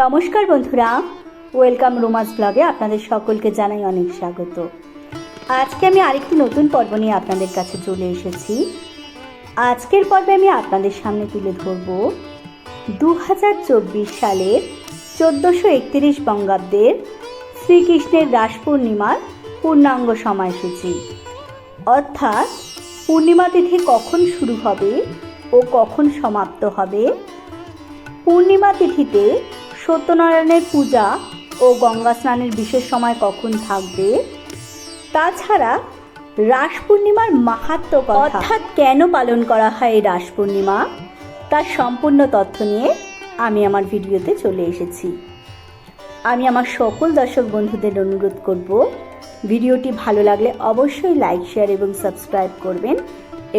নমস্কার বন্ধুরা, welcome romance ব্লগে আপনাদের সকলকে জানাই অনেক স্বাগত। আজকে আমি আরেকটি নতুন পর্ব নিয়ে আপনাদের কাছে চলে এসেছি। আজকের পর্বে আমি আপনাদের সামনে তুলে ধরব দু হাজার চব্বিশ সালের চোদ্দোশো একত্রিশ বঙ্গাব্দের শ্রীকৃষ্ণের রাস পূর্ণিমার পূর্ণাঙ্গ সময়সূচি। অর্থাৎ পূর্ণিমা তিথি কখন শুরু হবে ও কখন সমাপ্ত হবে? পূর্ণিমা তিথিতে সত্যনারায়ণের পূজা ও গঙ্গা স্নানের বিশেষ সময় কখন থাকবে? তাছাড়া রাস পূর্ণিমার মাহাত্ম অর্থাৎ কেন পালন করা হয় এই রাস পূর্ণিমা? তার সম্পূর্ণ তথ্য নিয়ে আমি আমার ভিডিওতে চলে এসেছি। আমি আমার সকল দর্শক বন্ধুদের অনুরোধ করব, ভিডিওটি ভালো লাগলে অবশ্যই লাইক, শেয়ার এবং সাবস্ক্রাইব করবেন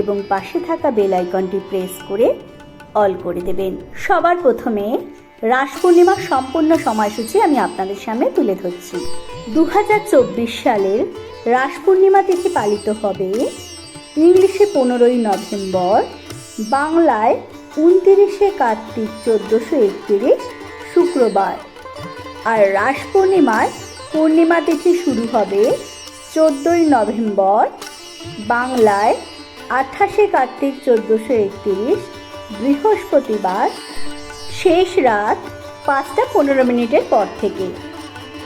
এবং পাশে থাকা বেল আইকনটি প্রেস করে অল করে দেবেন। সবার প্রথমে রাস পূর্ণিমার সম্পূর্ণ সময়সূচি আমি আপনাদের সামনে তুলে ধরছি। দু হাজার চব্বিশ সালের রাস পূর্ণিমা তিথি পালিত হবে ইংলিশে পনেরোই নভেম্বর, বাংলায় উনতিরিশে কার্তিক চোদ্দোশো একত্রিশ শুক্রবার। আর রাস পূর্ণিমার পূর্ণিমা তিথি শুরু হবে চোদ্দোই নভেম্বর, বাংলায় আঠাশে কার্তিক চোদ্দোশো একত্রিশ বৃহস্পতিবার শেষ রাত পাঁচটা পনেরো মিনিটের পর থেকে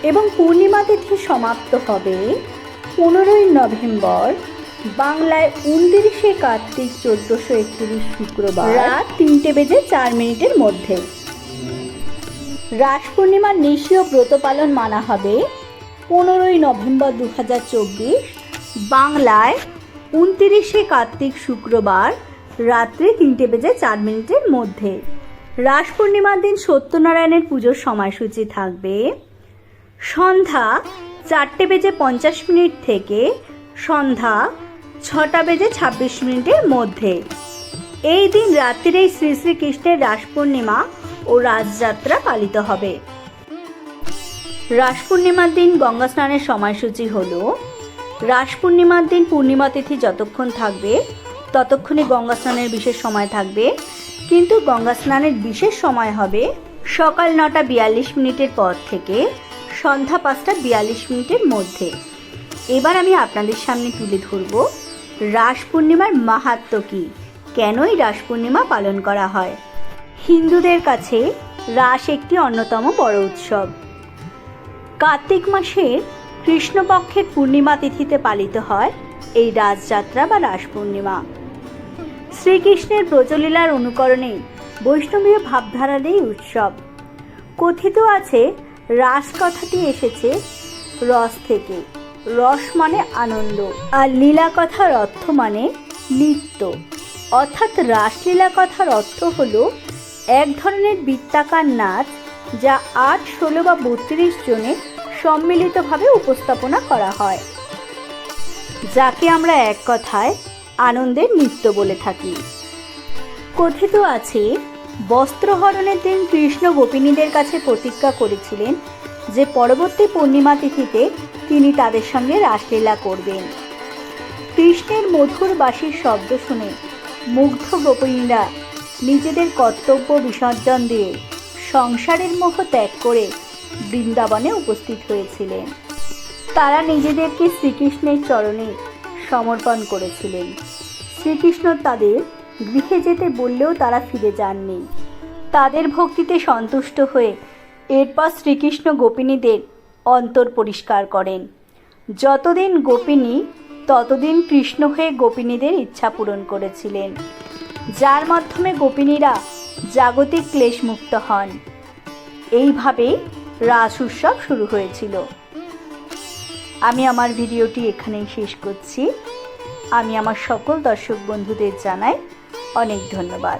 এবং পূর্ণিমা তিথি সমাপ্ত হবে পনেরোই নভেম্বর বাংলায় উনত্রিশে কার্তিক চোদ্দোশো একত্রিশ শুক্রবার রাত তিনটে বেজে চার মিনিটের মধ্যে। রাস পূর্ণিমার নিশীয় ব্রত পালন মানা হবে পনেরোই নভেম্বর দু হাজার চব্বিশ বাংলায় উনতিরিশে কার্তিক শুক্রবার রাত্রে তিনটে বেজে চার মিনিটের মধ্যে। রাস পূর্ণিমার দিন সত্যনারায়ণের পুজোর সময়সূচি থাকবে। সন্ধ্যা চারটে বেজে পঞ্চাশ মিনিট থেকে সন্ধ্যা ছটা বেজে ছাব্বিশ মিনিটের মধ্যে। এই দিন রাত্রিরেই শ্রী শ্রীকৃষ্ণের রাস পূর্ণিমা ও রাজযাত্রা পালিত হবে। রাস পূর্ণিমার দিন গঙ্গা স্নানের সময়সূচি হল। রাস পূর্ণিমার দিন পূর্ণিমা তিথি যতক্ষণ থাকবে ততক্ষণই গঙ্গা স্নানের বিশেষ সময় থাকবে। কিন্তু গঙ্গা স্নানের বিশেষ সময় হবে সকাল নটা বিয়াল্লিশ মিনিটের পর থেকে সন্ধ্যা পাঁচটা বিয়াল্লিশ মিনিটের মধ্যে। এবার আমি আপনাদের সামনে তুলে ধরব রাস পূর্ণিমার মাহাত্ম কী? কেনই রাস পূর্ণিমা পালন করা হয়? হিন্দুদের কাছে রাস একটি অন্যতম বড় উৎসব। কার্তিক মাসের কৃষ্ণপক্ষের পূর্ণিমা তিথিতে পালিত হয় এই রাজযাত্রা বা রাস পূর্ণিমা। শ্রীকৃষ্ণের ব্রজলীলার অনুকরণে বৈষ্ণবীয় ভাবধারার এই উৎসব। কথিত আছে রাস কথাটি এসেছে রস থেকে। রস মানে আনন্দ আর লীলা কথার অর্থ মানে নৃত্য। অর্থাৎ রাসলীলা কথার অর্থ হল এক ধরনের বৃত্তাকার নাচ যা আট, ষোলো বা বত্রিশ জনে সম্মিলিতভাবে উপস্থাপনা করা হয়। যাকে আমরা এক কথায় আনন্দের নৃত্য বলে থাকি। কথিত আছে বস্ত্রহরণের দিন কৃষ্ণ গোপিনীদের কাছে প্রতিজ্ঞা করেছিলেন যে পরবর্তী পূর্ণিমা তিথিতে তিনি তাদের সঙ্গে রাসলীলা করবেন। কৃষ্ণের মধুর বাঁশির শব্দ শুনে মুগ্ধ গোপিনীরা নিজেদের কর্তব্য বিসর্জন দিয়ে সংসারের মোহ ত্যাগ করে বৃন্দাবনে উপস্থিত হয়েছিলেন। তারা নিজেদেরকে শ্রীকৃষ্ণের চরণে সমর্পণ করেছিলেন। শ্রীকৃষ্ণ তাদের গৃহে যেতে বললেও তারা ফিরে যাননি। তাদের ভক্তিতে সন্তুষ্ট হয়ে এরপর শ্রীকৃষ্ণ গোপিনীদের অন্তর পরিষ্কার করেন। যতদিন গোপিনী, ততদিন কৃষ্ণ হয়ে গোপিনীদের ইচ্ছা পূরণ করেছিলেন। যার মাধ্যমে গোপিনীরা জাগতিক ক্লেশমুক্ত হন। এইভাবেই রাস উৎসব শুরু হয়েছিল। আমি আমার ভিডিওটি এখানেই শেষ করছি। আমি আমার সকল দর্শক বন্ধুদের জানাই অনেক ধন্যবাদ।